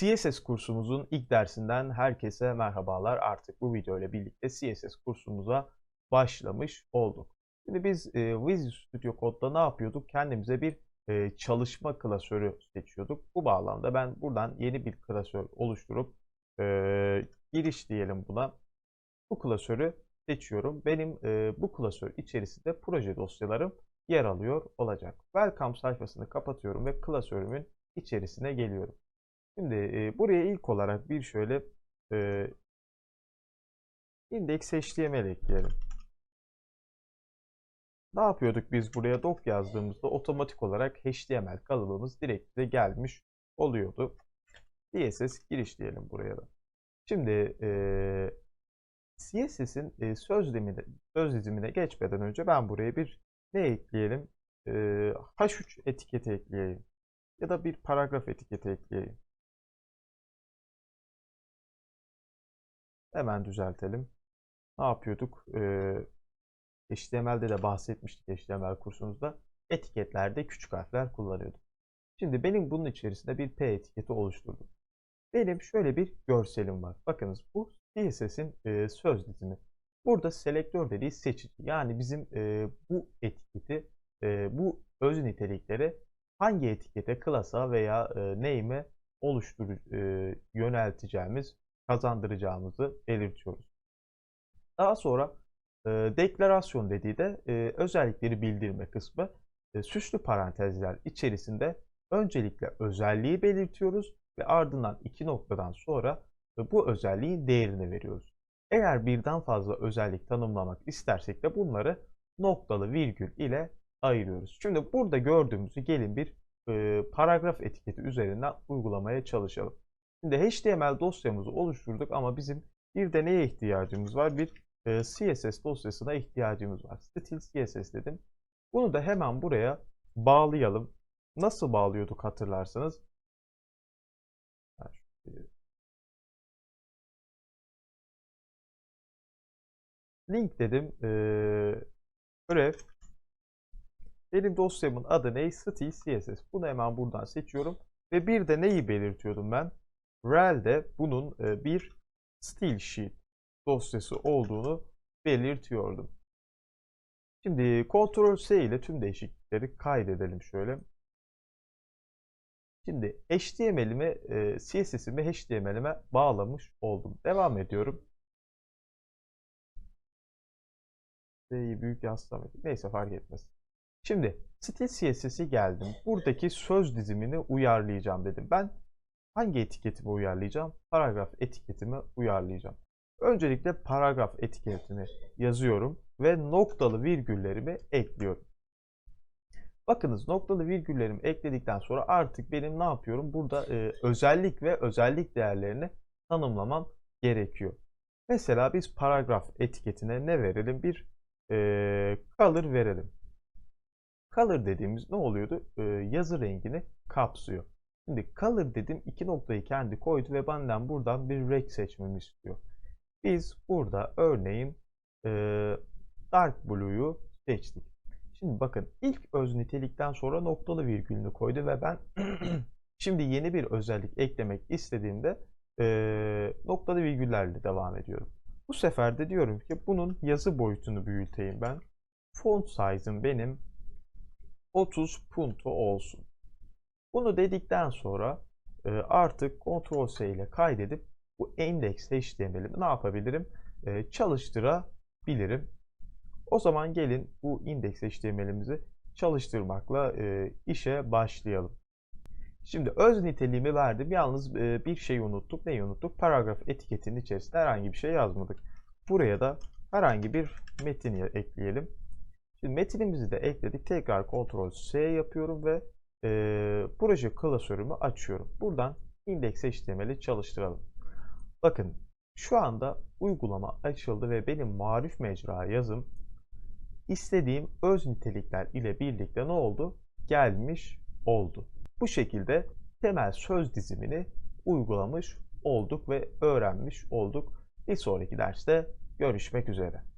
CSS kursumuzun ilk dersinden herkese merhabalar. Artık bu video ile birlikte CSS kursumuza başlamış olduk. Şimdi biz e, Visual Studio Code'da ne yapıyorduk? Kendimize bir e, çalışma klasörü seçiyorduk. Bu bağlamda ben buradan yeni bir klasör oluşturup e, giriş diyelim buna. Bu klasörü seçiyorum. Benim e, bu klasör içerisinde proje dosyalarım yer alıyor olacak. Welcome sayfasını kapatıyorum ve klasörümün içerisine geliyorum. Şimdi e, buraya ilk olarak bir şöyle e, index HTML ekleyelim. Ne yapıyorduk biz buraya doc yazdığımızda otomatik olarak HTML kalıbımız direkt de gelmiş oluyordu. CSS giriş diyelim buraya da. Şimdi e, CSS'in e, söz, dimine, söz dizimine geçmeden önce ben buraya bir ne ekleyelim? E, H3 etiketi ekleyeyim. Ya da bir paragraf etiketi ekleyeyim. Hemen düzeltelim. Ne yapıyorduk? Ee, HTML'de de bahsetmiştik HTML kursumuzda. Etiketlerde küçük harfler kullanıyorduk. Şimdi benim bunun içerisinde bir P etiketi oluşturdum. Benim şöyle bir görselim var. Bakınız bu CSS'in e, söz dizimi. Burada selektör dediği seçici. Yani bizim e, bu etiketi, e, bu öz nitelikleri hangi etikete, klasa veya e, name'e oluştur e, yönelteceğimiz kazandıracağımızı belirtiyoruz. Daha sonra e, deklarasyon dediği de e, özellikleri bildirme kısmı e, süslü parantezler içerisinde öncelikle özelliği belirtiyoruz ve ardından iki noktadan sonra e, bu özelliğin değerini veriyoruz. Eğer birden fazla özellik tanımlamak istersek de bunları noktalı virgül ile ayırıyoruz. Şimdi burada gördüğümüzü gelin bir e, paragraf etiketi üzerinden uygulamaya çalışalım. Şimdi HTML dosyamızı oluşturduk ama bizim bir de neye ihtiyacımız var? Bir e, CSS dosyasına ihtiyacımız var. Stil CSS dedim. Bunu da hemen buraya bağlayalım. Nasıl bağlıyorduk hatırlarsanız. Link dedim. Ee. Benim dosyamın adı ne? Stil CSS. Bunu hemen buradan seçiyorum. Ve bir de neyi belirtiyordum ben? Rel'de bunun e, bir style sheet dosyası olduğunu belirtiyordum. Şimdi Ctrl S ile tüm değişiklikleri kaydedelim şöyle. Şimdi HTML'imi, e, CSS'imi HTML'ime bağlamış oldum. Devam ediyorum. S'yi büyük yazsam. Neyse fark etmez. Şimdi stil CSS'i geldim. Buradaki söz dizimini uyarlayacağım dedim. Ben hangi etiketimi uyarlayacağım? Paragraf etiketimi uyarlayacağım. Öncelikle paragraf etiketini yazıyorum ve noktalı virgüllerimi ekliyorum. Bakınız noktalı virgüllerimi ekledikten sonra artık benim ne yapıyorum? Burada e, özellik ve özellik değerlerini tanımlamam gerekiyor. Mesela biz paragraf etiketine ne verelim? Bir e, color verelim. Color dediğimiz ne oluyordu? E, yazı rengini kapsıyor. Şimdi color dedim iki noktayı kendi koydu ve benden buradan bir renk seçmemi istiyor. Biz burada örneğin e, dark blue'yu seçtik. Şimdi bakın ilk öz nitelikten sonra noktalı virgülünü koydu ve ben şimdi yeni bir özellik eklemek istediğimde e, noktalı virgüllerle devam ediyorum. Bu sefer de diyorum ki bunun yazı boyutunu büyüteyim ben. Font size'ım benim 30 punto olsun. Bunu dedikten sonra e, artık Ctrl S ile kaydedip bu index HTML'imi ne yapabilirim? E, çalıştırabilirim. O zaman gelin bu index HTML'imizi çalıştırmakla e, işe başlayalım. Şimdi öz niteliğimi verdim. Yalnız bir şey unuttuk. Neyi unuttuk? Paragraf etiketinin içerisinde herhangi bir şey yazmadık. Buraya da herhangi bir metin ekleyelim. Şimdi metinimizi de ekledik. Tekrar Ctrl S yapıyorum ve e, proje klasörümü açıyorum. Buradan index HTML'i çalıştıralım. Bakın şu anda uygulama açıldı ve benim marif mecra yazım istediğim öz nitelikler ile birlikte ne oldu? Gelmiş oldu. Bu şekilde temel söz dizimini uygulamış olduk ve öğrenmiş olduk. Bir sonraki derste görüşmek üzere.